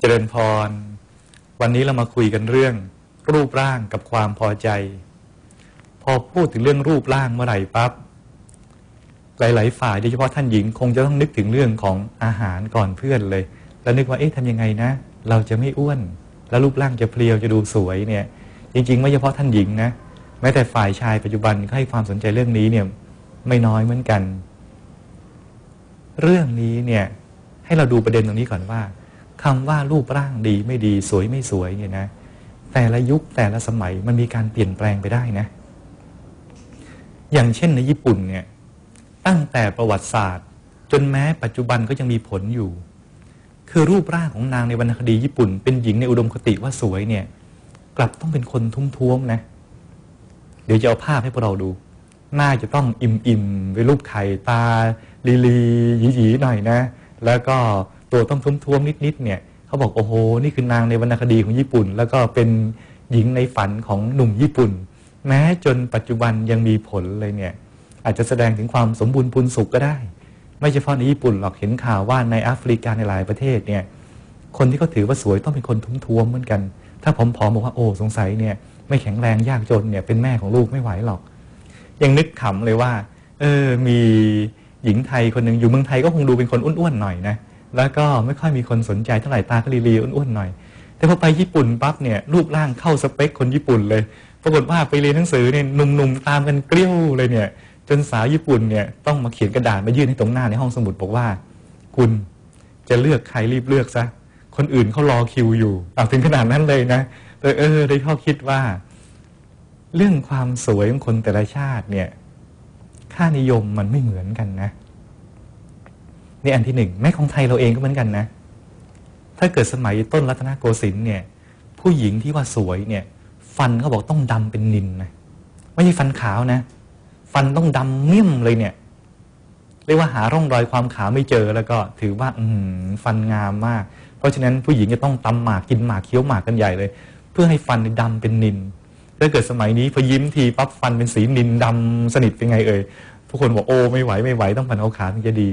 เจริญพร วันนี้เรามาคุยกันเรื่อง รูปร่างกับความพอใจ พอพูดถึงเรื่องรูปร่างเมื่อไหร่ปั๊บหลาย ๆ ฝ่ายโดยเฉพาะท่านหญิงคงจะต้องนึกถึงเรื่องของอาหารก่อนเพื่อนเลย แล้วนึกว่าเอ๊ะทำยังไงนะ เราจะไม่อ้วน แล้วรูปร่างจะเพรียวจะดูสวยเนี่ย จริง ๆ ไม่เฉพาะท่านหญิงนะแม้แต่ฝ่ายชายปัจจุบันก็ให้ความสนใจเรื่องนี้เนี่ยไม่น้อยเหมือนกัน เรื่องนี้เนี่ยให้เราดูประเด็นตรงนี้ก่อนว่า คำว่ารูปร่างดีไม่ดีสวยไม่สวยเนี่ยนะ แต่ละยุคแต่ละสมัยมันมีการเปลี่ยนแปลงไปได้นะ อย่างเช่นในญี่ปุ่นเนี่ยตั้งแต่ประวัติศาสตร์ จนแม้ปัจจุบันก็ยังมีผลอยู่ คือรูปร่างของนางในวรรณคดีญี่ปุ่น เป็นหญิงในอุดมคติว่าสวยเนี่ย กลับต้องเป็นคนทุ้มท้วมนะ เดี๋ยวจะเอาภาพให้พวกเราดูหน้าจะต้องอิ่มอิ่มด้วยรูปไข่ตา ลีลีหยีหยีหน่อยนะ แล้วก็ ตัวต้องท้วมๆนิดๆเนี่ยเขาบอกโอ้โหนี่คือนางในวรรณคดีของญี่ปุ่น แล้วก็เป็นหญิงในฝันของหนุ่มญี่ปุ่น แม้จนปัจจุบันยังมีผลเลยเนี่ยอาจจะแสดงถึงความสมบูรณ์พูนสุขก็ได้ ไม่เฉพาะในญี่ปุ่นหรอกเห็นข่าวว่าในแอฟริกาในหลายประเทศเนี่ยคนที่เขาถือว่าสวยต้องเป็นคนทุ้มท้วมเหมือนกัน ถ้าผมผอมบอกว่าโอ้สงสัยเนี่ยไม่แข็งแรงยากจนเนี่ยเป็นแม่ของลูกไม่ไหวหรอก ยังนึกขำเลยว่า เออมีหญิงไทยคนหนึ่งอยู่เมืองไทยก็คงดูเป็นคนอ้วนๆหน่อยนะ แล้วก็ไม่ค่อยมีคนสนใจเท่าไหร่ตาก็รีๆอ้วนๆหน่อย แต่พอไปญี่ปุ่นปั๊บเนี่ยรูปร่างเข้าสเปคคนญี่ปุ่นเลย ปรากฏว่าไปเรียนหนังสือเนี่ยหนุ่มๆตามกันเกลี้ยวเลยเนี่ย จนสาวญี่ปุ่นเนี่ยต้องมาเขียนกระดาษมายื่นให้ตรงหน้าในห้องสมุดบอกว่า คุณจะเลือกใครรีบเลือกซะคนอื่นเขารอคิวอยู่เอาถึงขนาดนั้นเลยนะแต่เออได้ข้อคิดว่า เรื่องความสวยของคนแต่ละชาติเนี่ย ค่านิยมมันไม่เหมือนกันนะ นี่อันที่หนึ่งแม้ของไทยเราเองก็เหมือนกันนะ ถ้าเกิดสมัยต้นรัตนโกสินทร์เนี่ย ผู้หญิงที่ว่าสวยเนี่ย ฟันเขาบอกต้องดำเป็นนินนะไม่ใช่ฟันขาวนะ ฟันต้องดำเมี่ยมเลยเนี่ย เรียกว่าหาร่องรอยความขาวไม่เจอแล้วก็ถือว่า อืฟันงามมาก เพราะฉะนั้นผู้หญิงจะต้องตำหมากกินหมากเคี้ยวหมากกันใหญ่เลย เพื่อให้ฟันดำเป็นนินถ้าเกิดสมัยนี้พอยิ้มทีปั๊บฟันเป็นสีนินดำสนิทเป็นไงเอ่ยทุกคนบอกโอ้ไม่ไหวไม่ไหวต้องฟันเอาขาถึงจะดี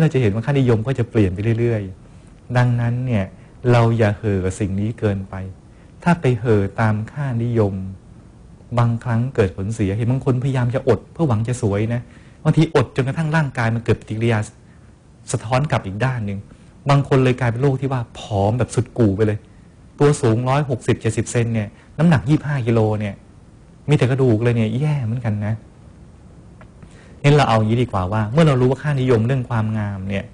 เราจะเห็นว่าค่านิยมก็จะเปลี่ยนไปเรื่อย ๆ ดังนั้นเนี่ยเราอย่าเห่อสิ่งนี้เกินไป ถ้าไปเห่อตามค่านิยม บางครั้งเกิดผลเสียเห็นบางคนพยายามจะอดเพื่อหวังจะสวยนะบางทีอดจนกระทั่งร่างกายมันเกิดปฏิกิริยาสะท้อนกลับอีกด้านหนึ่งบางคนเลยกลายเป็นโรคที่ว่าผอมแบบสุดกู่ไปเลย ตัวสูงร้อยหกสิบเจ็ดสิบเซนเนี่ยน้ำหนักยี่ห้ากิโลเนี่ยมีแต่กระดูกเลยเนี่ยแย่เหมือนกันนะ งั้นเราเอาอย่างนี้ดีกว่าว่า เมื่อเรารู้ว่าค่านิยมเรื่องความงามเนี่ย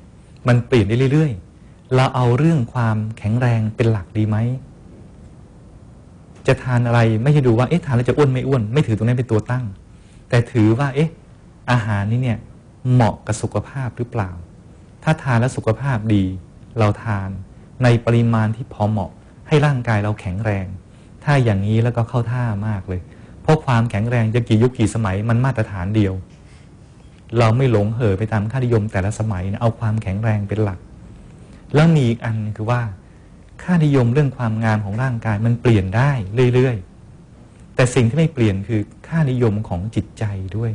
มันเปลี่ยนได้เรื่อยๆ เราเอาเรื่องความแข็งแรงเป็นหลักดีไหมจะทานอะไรไม่ใช่ดูว่าเอ๊ะทานแล้วจะอ้วนไม่อ้วน ไม่ถือตรงนั้นเป็นตัวตั้ง แต่ถือว่าเอ๊ะอาหารนี้เนี่ยเหมาะกับสุขภาพหรือเปล่า ถ้าทานแล้วสุขภาพดี เราทานในปริมาณที่พอเหมาะ ให้ร่างกายเราแข็งแรง ถ้าอย่างนี้แล้วก็เข้าท่ามากเลย เพราะความแข็งแรงจะกี่ยุคกี่สมัยมันมาตรฐานเดียว เราไม่หลงเห่อไปตามค่านิยมแต่ละสมัยนะเอาความแข็งแรงเป็นหลัก แล้วมีอีกอันคือว่า ค่านิยมเรื่องความงามของร่างกายมันเปลี่ยนได้เรื่อยๆ แต่สิ่งที่ไม่เปลี่ยนคือค่านิยมของจิตใจด้วย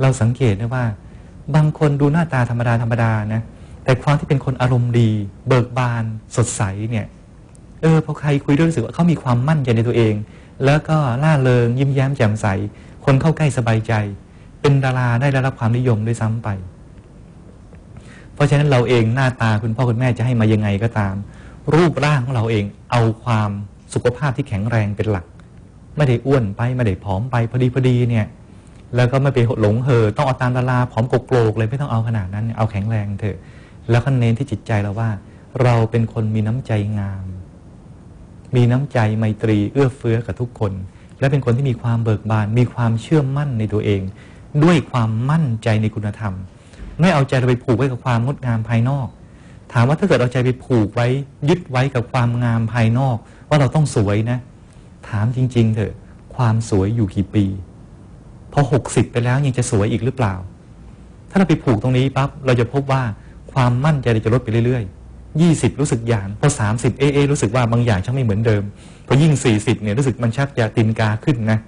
เราสังเกตนะว่า บางคนดูหน้าตาธรรมดาธรรมดานะแต่ความที่เป็นคนอารมณ์ดี เบิกบานสดใสเนี่ยเออพอใครคุยด้วยรู้สึกว่าเขามีความมั่นใจในตัวเอง แล้วก็ล่าเริงยิ้มแย้มแจ่มใส คนเข้าใกล้สบายใจ เป็นดาราได้รับความนิยมด้วยซ้ำไป เพราะฉะนั้นเราเองหน้าตาคุณพ่อคุณแม่จะให้มายังไงก็ตาม รูปร่างของเราเองเอาความสุขภาพที่แข็งแรงเป็นหลัก ไม่ได้อ้วนไปไม่ได้ผอมไปพอดีพอดีเนี่ย แล้วก็ไม่ไปหลงเหอต้องเอาตามดาราผอมโกรกเลยไม่ต้องเอาขนาดนั้นเอาแข็งแรงเถอะ แล้วก็เน้นที่จิตใจเราว่า เราเป็นคนมีน้ำใจงาม มีน้ำใจไมตรีเอื้อเฟื้อกับทุกคน และเป็นคนที่มีความเบิกบาน มีความเชื่อมั่นในตัวเอง ด้วยความมั่นใจในคุณธรรม ไม่เอาใจเราไปผูกไว้กับความงดงามภายนอก ถามว่าถ้าเกิดเอาใจไปผูกไว้ ยึดไว้กับความงามภายนอก ว่าเราต้องสวยนะ ถามจริง ๆ เถอะความสวยอยู่กี่ปีพอหกสิบไปแล้วยังจะสวยอีกหรือเปล่า ถ้าเราไปผูกตรงนี้ปั๊บเราจะพบว่าความมั่นใจจะลดไปเรื่อยๆยี่สิบรู้สึกอย่างพอสามสิบเอเอรู้สึกว่าบางอย่างช่างไม่เหมือนเดิมพอยิ่งสี่สิบเนี่ยรู้สึกมันชักจะตินกาขึ้นนะ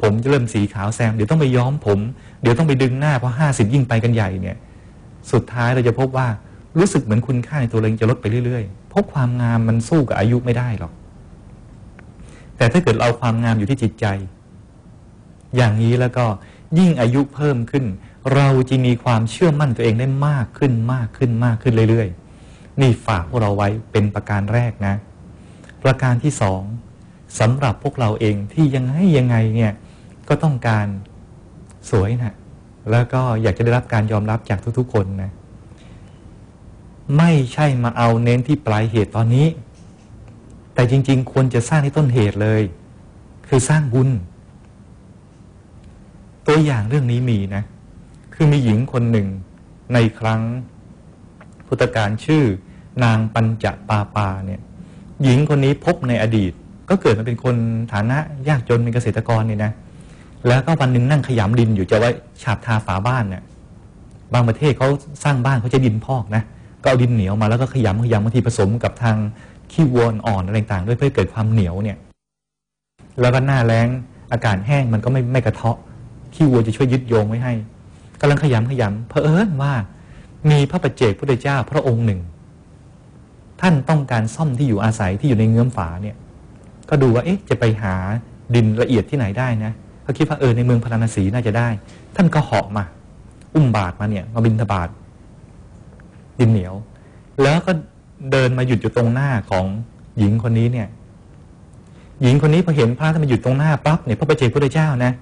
ผมจะเริ่มสีขาวแซม เดี๋ยวต้องไปย้อมผม เดี๋ยวต้องไปดึงหน้าเพราะห้าสิบยิ่งไปกันใหญ่เนี่ย สุดท้ายเราจะพบว่ารู้สึกเหมือนคุณค่าในตัวเองจะลดไปเรื่อยๆ เพราะความงามมันสู้กับอายุไม่ได้หรอก แต่ถ้าเกิดเอาความงามอยู่ที่จิตใจ อย่างนี้แล้วก็ยิ่งอายุเพิ่มขึ้น เราจะมีความเชื่อมั่นตัวเองได้มากขึ้นมากขึ้นมากขึ้นเรื่อยๆ นี่ฝากพวกเราไว้เป็นประการแรกนะ ประการที่สองสำหรับพวกเราเองที่ยังไงยังไงเนี่ย ก็ต้องการสวยนะแล้วก็อยากจะได้รับการยอมรับจากทุกๆคนนะไม่ใช่มาเอาเน้นที่ปลายเหตุตอนนี้ แต่จริง ๆ ควรจะสร้างที่ต้นเหตุเลย คือสร้างบุญ ตัวอย่างเรื่องนี้มีนะ คือมีหญิงคนหนึ่งในครั้งพุทธกาลชื่อนางปัญจปาปาเนี่ยหญิงคนนี้พบในอดีต ก็เกิดมาเป็นคนฐานะยากจนเป็นเกษตรกรเนี่ยนะ แล้วก็วันหนึ่งนั่งขยำดินอยู่จะไว้ฉาบทาฝาบ้านเนี่ยบางประเทศเขาสร้างบ้านเขาจะดินพอกนะก็เอาดินเหนียวมาแล้วก็ขยำขยำบางทีผสมกับทางขี้วัวอ่อนอะไรต่างๆด้วยเพื่อเกิดความเหนียวเนี่ย แล้วก็หน้าแรงอากาศแห้งมันก็ไม่ไม่กระเทาะขี้วัวจะช่วยยึดโยงไว้ให้กำลังขยำขยำเพอเอิญว่า มีพระประเจกพุทธเจ้าพระองค์หนึ่ง ท่านต้องการซ่อมที่อยู่อาศัยที่อยู่ในเงื้อมฝาเนี่ย ก็ดูว่าเอ๊ะจะไปหาดินละเอียดที่ไหนได้นะ เขาคิดว่าเออในเมืองพาราณสีน่าจะได้ ท่านก็เหาะมา อุ้มบาทมาเนี่ย มาบินทบาทดินเหนียว แล้วก็เดินมาหยุดอยู่ตรงหน้าของหญิงคนนี้เนี่ย หญิงคนนี้พอเห็นพระท่านมาหยุดตรงหน้าปั๊บเนี่ยพระประเจพุทธเจ้านะ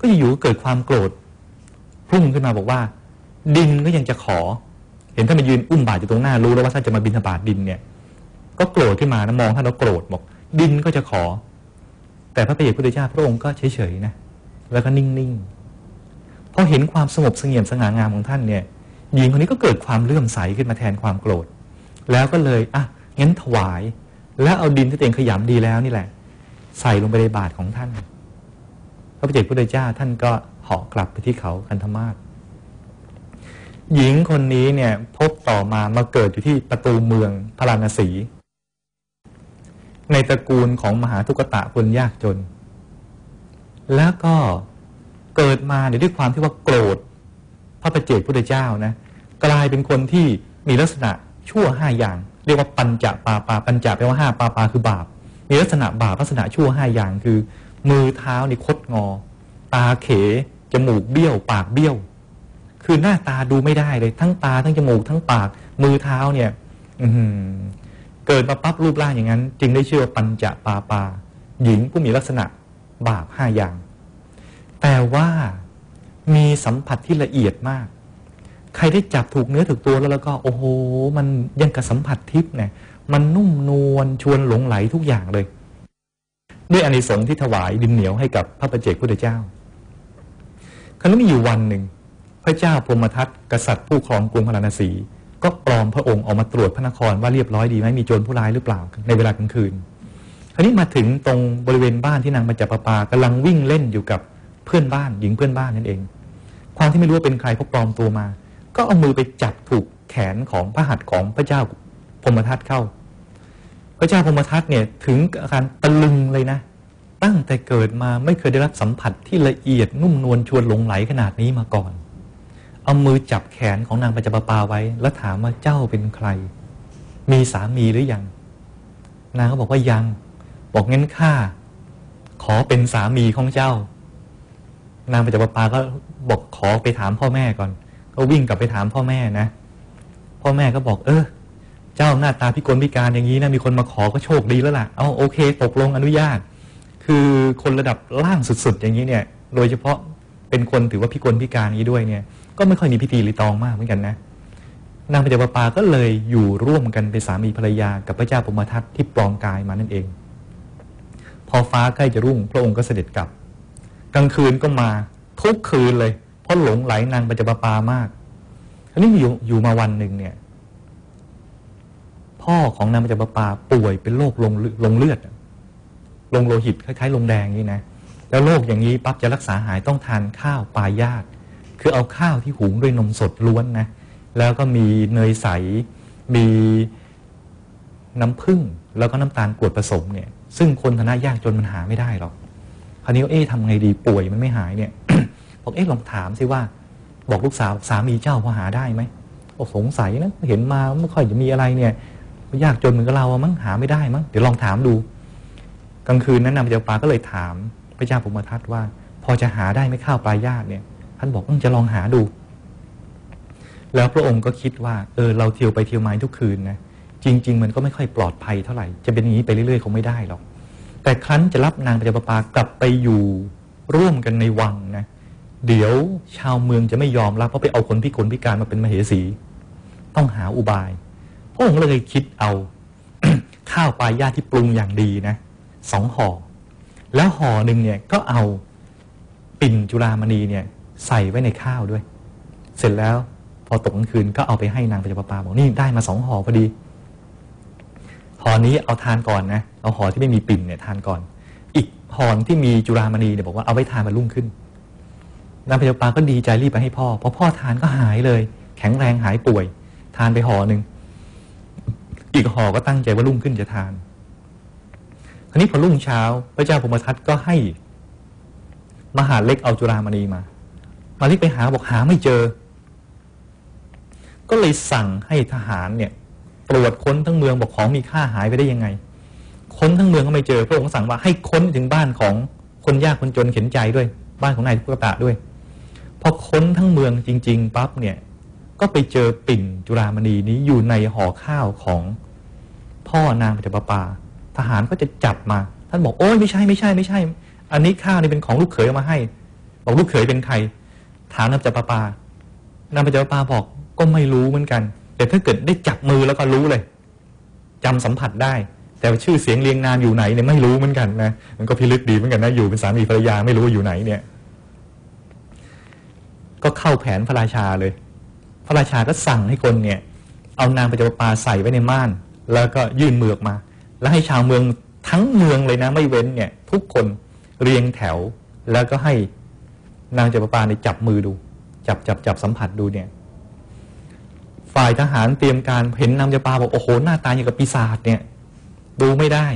ก็อยู่เกิดความโกรธพุ่งขึ้นมาบอกว่า ดินก็ยังจะขอ เห็นท่านมายืนอุ้มบาตรอยู่ตรงหน้ารู้แล้วว่าท่านจะมาบินทบาทดินเนี่ย ก็โกรธขึ้นมานะมองท่านแล้วโกรธบอก ดินก็จะขอ แต่พระประเจกพุทธเจ้าพระองค์ก็เฉยๆนะแล้วก็นิ่งๆพอเห็นความสงบเสงี่ยมสง่างามของท่านเนี่ยหญิงคนนี้ก็เกิดความเลื่อมใสขึ้นมาแทนความโกรธ แล้วก็เลยอะงั้นถวาย แล้วเอาดินที่ตัวเองขยำดีแล้วนี่แหละ ใส่ลงไปในบาตรของท่าน พระพุทธเจ้าท่านก็เหาะกลับไปที่เขาคันธมาศหญิงคนนี้เนี่ยพบต่อมามาเกิดอยู่ที่ประตูเมืองพาราณสี ในตระกูลของมหาทุกตะคนยากจน แล้วก็เกิดมาเนี่ยด้วยความที่ว่าโกรธพระประเจกพุทธเจ้านะกลายเป็นคนที่มีลักษณะชั่วห้าอย่าง เรียกว่าปัญจปาปาปัญจแปลว่าห้าปาปาคือบาป มีลักษณะบาปลักษณะชั่วห้าอย่างคือ มือเท้านี่คดงอ ตาเขจมูกเบี้ยว ปากเบี้ยว คือหน้าตาดูไม่ได้เลย ทั้งตาทั้งจมูกทั้งปาก มือเท้าเนี่ย อื เกิดมาปั๊บรูปร่างอย่างนั้น จึงได้ชื่อว่าปัญจปาปา หญิงผู้มีลักษณะบาปห้าอย่าง แต่ว่ามีสัมผัสที่ละเอียดมาก ใครได้จับถูกเนื้อถูกตัวแล้วแล้วก็โอ้โห มันยังกับสัมผัสทิพย์เนี่ยมันนุ่มนวลชวนหลงไหลทุกอย่างเลย ด้วยอานิสงส์ที่ถวายดินเหนียวให้กับพระประเจกพุทธเจ้าครั้นมีอยู่วันหนึ่ง พระเจ้าพรมทัตกษัตริย์ผู้ครองกรุงพาราณสี ก็ปลอมพระองค์ออกมาตรวจพระนครว่าเรียบร้อยดีไหมมีโจรผู้ร้ายหรือเปล่าในเวลากลางคืนคราวนี้มาถึงตรงบริเวณบ้านที่นางปัญจปปากำลังวิ่งเล่นอยู่กับเพื่อนบ้านหญิงเพื่อนบ้านนั่นเอง ความที่ไม่รู้ว่าเป็นใครเพราะปลอมตัวมา ก็เอามือไปจับถูกแขนของพระหัตถ์ของพระเจ้าพมทัตเข้า พระเจ้าพมทัตเนี่ยถึงอาการตะลึงเลยนะ ตั้งแต่เกิดมาไม่เคยได้รับสัมผัสที่ละเอียดนุ่มนวลชวนหลงไหลขนาดนี้มาก่อน เอามือจับแขนของนางปัจจปปาไว้ แล้วถามว่าเจ้าเป็นใคร มีสามีหรือยัง นางก็บอกว่ายัง บอกงั้นข้าขอเป็นสามีของเจ้า นางปัจจปปาก็บอกขอไปถามพ่อแม่ก่อน ก็วิ่งกลับไปถามพ่อแม่นะ พ่อแม่ก็บอก เออ เจ้าหน้าตาพิกลพิการอย่างนี้นะมีคนมาขอก็โชคดีแล้วล่ะ เอาโอเคตกลงอนุญาต คือคนระดับล่างสุด ๆ อย่างนี้เนี่ย โดยเฉพาะ เป็นคนถือว่าพิกลพิการนี้ด้วยเนี่ย ก็ไม่ค่อยมีพิธีรีตองมากเหมือนกันนะ นางพญาปปาก็เลยอยู่ร่วมกันเป็นสามีภรรยากับพระเจ้าปมทัตที่ปลอมกายมานั่นเอง พอฟ้าใกล้จะรุ่งพระองค์ก็เสด็จกลับ กลางคืนก็มาทุกคืนเลย เพราะหลงไหลนางปัจจปปามากอันนี้อยู่อยู่มาวันหนึ่งเนี่ย พ่อของนางปัจจปปาป่วยเป็นโรคลงลงเลือดลงโลหิตคล้ายๆลงแดงนี่นะ แล้วโรคอย่างนี้ปั๊บจะรักษาหายต้องทานข้าวปลายาตคือเอาข้าวที่หุงด้วยนมสดล้วนนะแล้วก็มีเนยใส มีน้ำผึ้งแล้วก็น้ำตาลกรวดผสมเนี่ย ซึ่งคนฐานะยากจนมันหาไม่ได้หรอกคราวนี้เอ๊ะทำไงดีป่วยมันไม่หายเนี่ยบอกเอ๊ะลองถามสิว่า บอกลูกสาวสามีเจ้าพอหาได้ไหมโอ้สงสัยนะเห็นมาไม่ค่อยจะมีอะไรเนี่ยยากจนเหมือนกับเราอะมั้งหาไม่ได้มั้งเดี๋ยวลองถามดู กลางคืนนั้นนางพญาปาก็เลยถาม ระเจ้าพมทัตว่า พอจะหาได้ไหมข้าวปลายาตเนี่ย ท่านบอกอืมจะลองหาดู แล้วพระองค์ก็คิดว่าเออเราเที่ยวไปเที่ยวมาทุกคืนนะจริง ๆ มันก็ไม่ค่อยปลอดภัยเท่าไหร่จะเป็นอย่างนี้ไปเรื่อยๆคงไม่ได้หรอก แต่ครั้นจะรับนางพญาปากลับไปอยู่ร่วมกันในวังนะเดี๋ยวชาวเมืองจะไม่ยอมรับเพราะไปเอาคนพิกลพิการมาเป็นมเหสี ต้องหาอุบายพระองค์เลยคิดเอา ข้าวปลายาที่ปรุงอย่างดีนะสองห่อ แล้วห่อหนึ่งเนี่ยก็เอาปิ่นจุฬามณีเนี่ยใส่ไว้ในข้าวด้วย เสร็จแล้วพอตกกลางคืนก็เอาไปให้นางพญาปาบอกนี่ได้มาสองห่อพอดีห่อนี้เอาทานก่อนนะเอาห่อที่ไม่มีปิ่นเนี่ยทานก่อน อีกห่อที่มีจุฬามณีเนี่ยบอกว่าเอาไว้ทานมารุ่งขึ้นนางพญาปาก็ดีใจรีบไปให้พ่อพอพ่อทานก็หายเลย แข็งแรงหายป่วย ทานไปห่อหนึ่งอีกห่อก็ตั้งใจว่ารุ่งขึ้นจะทาน ครานี้พอรุ่งเช้า พระเจ้าพมทัตก็ให้ มหาเล็กเอาจุฬามณีมา มาลิกไปหาบอกหาไม่เจอ ก็เลยสั่งให้ทหารเนี่ยตรวจค้นทั้งเมืองบอกของมีค่าหายไปได้ยังไง ค้นทั้งเมืองก็ไม่เจอ พระองค์สั่งว่าให้ค้นถึงบ้านของคนยากคนจนเข็นใจด้วย บ้านของนายพุกตะด้วยพอค้นทั้งเมืองจริง ๆปั๊บเนี่ย ก็ไปเจอปิ่นจุฬามณีนี้อยู่ในห่อข้าวของพ่อนางพญาปา ทหารก็จะจับมา ท่านบอกโอ้ยไม่ใช่ไม่ใช่ไม่ใช่ อันนี้ข้าวนี่เป็นของลูกเขยเอามาให้ บอกลูกเขยเป็นใคร ถามนางพญาปานางพญาปาบอกก็ไม่รู้เหมือนกัน แต่ถ้าเกิดได้จับมือแล้วก็รู้เลยจำสัมผัสได้ แต่ชื่อเสียงเรียงนามอยู่ไหนเนี่ยไม่รู้เหมือนกันนะมันก็พิลึกดีเหมือนกันนะอยู่เป็นสามีภรรยาไม่รู้ว่าอยู่ไหนเนี่ย ก็เข้าแผนพระราชาเลย พระราชาก็สั่งให้คนเนี่ย เอานางปัจจปาใส่ไว้ในม่าน แล้วก็ยื่นมือออกมา แล้วให้ชาวเมืองทั้งเมืองเลยนะ ไม่เว้นเนี่ย ทุกคนเรียงแถว แล้วก็ให้นางจัปปาเนี่ยจับมือดู จับจับจับสัมผัสดูเนี่ย ฝ่ายทหารเตรียมการเห็นนางจัปปาบอกโอ้โหหน้าตาอย่างกับปีศาจเนี่ย ดูไม่ได้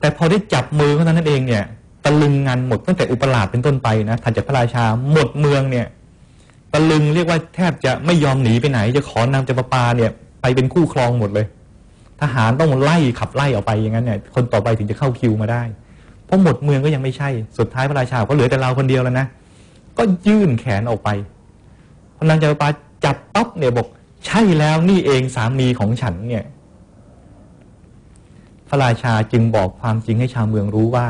แต่พอได้จับมือเท่านั้นเองเนี่ยตะลึงงานหมดตั้งแต่อุปราชเป็นต้นไปนะถัดจากพระราชาหมดเมืองเนี่ยตะลึงเรียกว่าแทบจะไม่ยอมหนีไปไหน จะขอนางจัปปาเนี่ย ไปเป็นคู่ครองหมดเลย ทหารต้องไล่ขับไล่ออกไปอย่างนั้นเนี่ยคนต่อไปถึงจะเข้าคิวมาได้ เพราะหมดเมืองก็ยังไม่ใช่สุดท้ายพระราชาก็เหลือแต่เราคนเดียวแล้วนะก็ยื่นแขนออกไปพอนางจัปปาจับปั๊บเนี่ยบอกใช่แล้วนี่เองสามีของฉันเนี่ยพระราชาจึงบอกความจริงให้ชาวเมืองรู้ว่า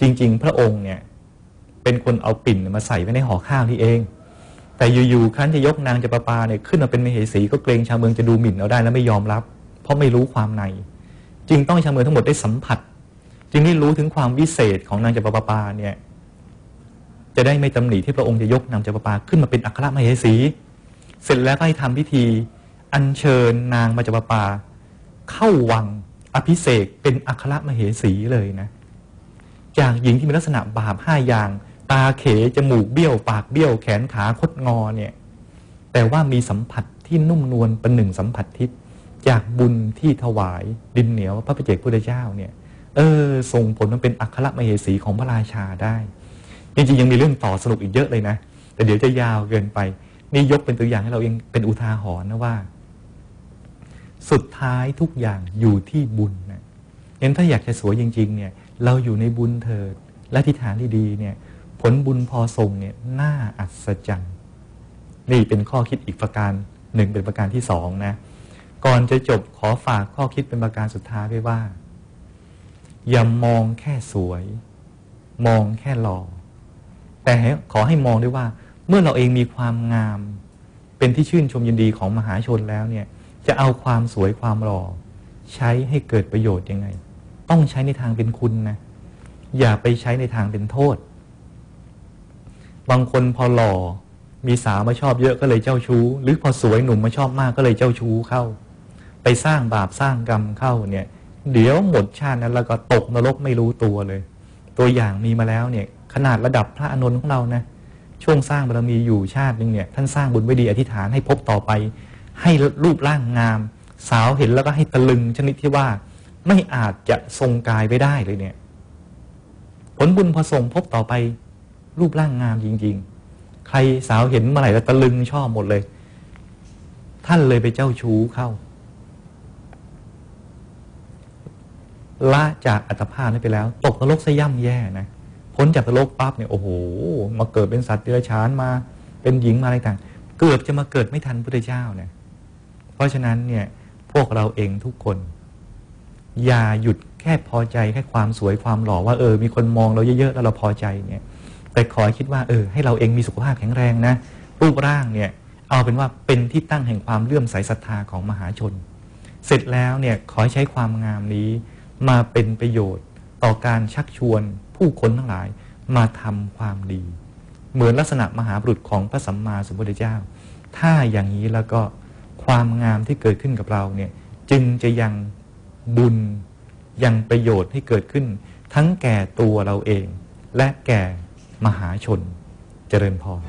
จริง ๆ พระองค์เนี่ย เป็นคนเอาปิ่นมาใส่ไว้ในห่อข้าวนี่เอง แต่อยู่ๆครั้นจะยกนางจัปปาเนี่ยขึ้นมาเป็นมเหสีก็เกรงชาวเมืองจะดูหมิ่นเอาได้แล้วไม่ยอมรับ เพราะไม่รู้ความใน จึงต้องชาวเมืองทั้งหมดได้สัมผัส จึงได้รู้ถึงความวิเศษของนางจัปปาเนี่ยจะได้ไม่ตำหนิที่พระองค์จะยกนางจัปปาขึ้นมาเป็นอัครมเหสี เสร็จแล้วก็ให้ทำพิธีอัญเชิญนางมาจัปปา เข้าวังอภิเษกเป็นอัครมเหสีเลยนะจากหญิงที่มีลักษณะบาปห้าอย่าง ตาเขจมูกเบี้ยว ปากเบี้ยว แขนขาคดงอเนี่ยแต่ว่ามีสัมผัสที่นุ่มนวลเป็นหนึ่งสัมผัสทิพย์ จากบุญที่ถวายดินเหนียวพระประเจกพุทธเจ้าเนี่ยเออส่งผลมันเป็นอัครมเหสีของพระราชาได้ จริงๆ ยังมีเรื่องต่อสนุกอีกเยอะเลยนะ แต่เดี๋ยวจะยาวเกินไป นี่ยกเป็นตัวอย่างให้เราเองเป็นอุทาหรณ์นะว่า สุดท้ายทุกอย่างอยู่ที่บุญนะเห็นถ้าอยากจะสวยจริง ๆ เนี่ย เราอยู่ในบุญเถิด และทิฏฐานที่ดีเนี่ย ผลบุญพอทรงเนี่ยน่าอัศจรรย์นี่เป็นข้อคิดอีกประการหนึ่งเป็นประการที่สองนะ ก่อนจะจบขอฝากข้อคิดเป็นประการสุดท้ายไว้ว่า อย่ามองแค่สวย มองแค่หล่อ แต่ขอให้มองด้วยว่า เมื่อเราเองมีความงาม เป็นที่ชื่นชมยินดีของมหาชนแล้วเนี่ย จะเอาความสวยความหล่อ ใช้ให้เกิดประโยชน์ยังไง ต้องใช้ในทางเป็นคุณนะ อย่าไปใช้ในทางเป็นโทษ บางคนพอหล่อมีสาวมาชอบเยอะก็เลยเจ้าชู้ หรือพอสวยหนุ่มมาชอบมากก็เลยเจ้าชู้เข้า ไปสร้างบาปสร้างกรรมเข้าเนี่ย เดี๋ยวหมดชาตินั้นแล้วก็ตกนรกไม่รู้ตัวเลย ตัวอย่างมีมาแล้วเนี่ย ขนาดระดับพระอานนท์ของเรานะช่วงสร้างบารมีอยู่ชาติหนึ่งเนี่ยท่านสร้างบุญไว้ดีอธิษฐานให้พบต่อไป ให้รูปร่างงาม สาวเห็นแล้วก็ให้ตะลึงชนิดที่ว่า ไม่อาจจะทรงกายไว้ได้เลยเนี่ย ผลบุญพอส่งพบต่อไป รูปร่างงามจริง ๆ ใครสาวเห็นเมื่อไหร่ตะลึงชอบหมดเลย ท่านเลยไปเจ้าชู้เข้า ละจากอัตภาพนี้ไปแล้ว ตกนรกซะย่ำแย่นะพ้นจากนรกปั๊บเนี่ยโอ้โหมาเกิดเป็นสัตว์เดรัจฉานมาเป็นหญิงมาอะไรต่างเกือบจะมาเกิดไม่ทันพุทธเจ้าเนี่ยเพราะฉะนั้นเนี่ยพวกเราเองทุกคน อย่าหยุดแค่พอใจแค่ความสวยความหล่อว่าเออ มีคนมองเราเยอะๆแล้วเราพอใจเนี่ย แต่ขอให้คิดว่าเออ ให้เราเองมีสุขภาพแข็งแรงนะรูปร่างเนี่ย เอาเป็นว่าเป็นที่ตั้งแห่งความเลื่อมใสศรัทธาของมหาชน เสร็จแล้วเนี่ยขอใช้ความงามนี้ มาเป็นประโยชน์ ต่อการชักชวนผู้คนทั้งหลายมาทำความดี เหมือนลักษณะมหาบุรุษของพระสัมมาสัมพุทธเจ้า ถ้าอย่างนี้แล้วก็ความงามที่เกิดขึ้นกับเราเนี่ยจึงจะยังบุญยังประโยชน์ให้เกิดขึ้น ทั้งแก่ตัวเราเอง และแก่มหาชนเจริญพร